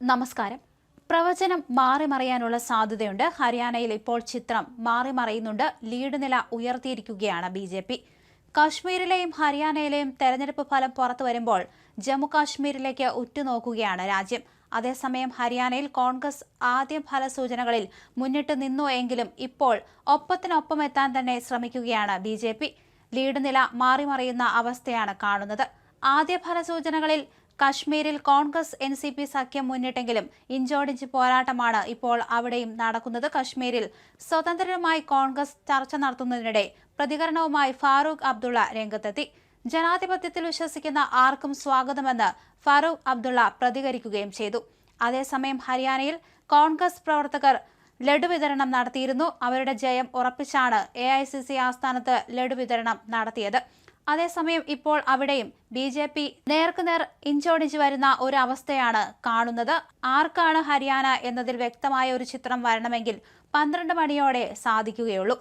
നമസ്കാരം. പ്രവചനം മാറിമറിയാനുള്ള സാധ്യതയുണ്ട്. ഹരിയാനയിൽ ഇപ്പോൾ ചിത്രം മാറിമറിയുന്നുണ്ട്. ലീഡ് നില ഉയർത്തിയിരിക്കുകയാണ് ബി ജെ പി. കാശ്മീരിലെയും ഹരിയാനയിലെയും തെരഞ്ഞെടുപ്പ് ഫലം പുറത്തു വരുമ്പോൾ ജമ്മു കാശ്മീരിലേക്ക് ഉറ്റുനോക്കുകയാണ് രാജ്യം. അതേസമയം ഹരിയാനയിൽ കോൺഗ്രസ് ആദ്യ ഫലസൂചനകളിൽ മുന്നിട്ട് നിന്നു എങ്കിലും ഇപ്പോൾ ഒപ്പത്തിനൊപ്പം എത്താൻ തന്നെ ശ്രമിക്കുകയാണ് ബി ജെ പി. ലീഡ് നില മാറിമറിയുന്ന അവസ്ഥയാണ് കാണുന്നത്. ആദ്യ ഫലസൂചനകളിൽ കശ്മീരിൽ കോൺഗ്രസ് എൻ സി പി സഖ്യം മുന്നിട്ടെങ്കിലും ഇഞ്ചോടിഞ്ച് പോരാട്ടമാണ് ഇപ്പോൾ അവിടെയും നടക്കുന്നത്. കശ്മീരിൽ സ്വതന്ത്രരുമായി കോൺഗ്രസ് ചർച്ച നടത്തുന്നതിനിടെ പ്രതികരണവുമായി ഫാറൂഖ് അബ്ദുള്ള രംഗത്തെത്തി. ജനാധിപത്യത്തിൽ വിശ്വസിക്കുന്ന ആർക്കും സ്വാഗതമെന്ന് ഫാറൂഖ് അബ്ദുള്ള പ്രതികരിക്കുകയും ചെയ്തു. അതേസമയം ഹരിയാനയിൽ കോൺഗ്രസ് പ്രവർത്തകർ ലഡു വിതരണം നടത്തിയിരുന്നു. അവരുടെ ജയം ഉറപ്പിച്ചാണ് എ ഐ സി സി ആസ്ഥാനത്ത് ലഡു വിതരണം നടത്തിയത്. അതേസമയം ഇപ്പോൾ അവിടെയും ബി ജെ പി നേർക്കുനേർ ഇഞ്ചോടിഞ്ച് വരുന്ന ഒരു അവസ്ഥയാണ് കാണുന്നത്. ആർക്കാണ് ഹരിയാന എന്നതിൽ വ്യക്തമായ ഒരു ചിത്രം വരണമെങ്കിൽ പന്ത്രണ്ട് മണിയോടെ സാധിക്കുകയുള്ളൂ.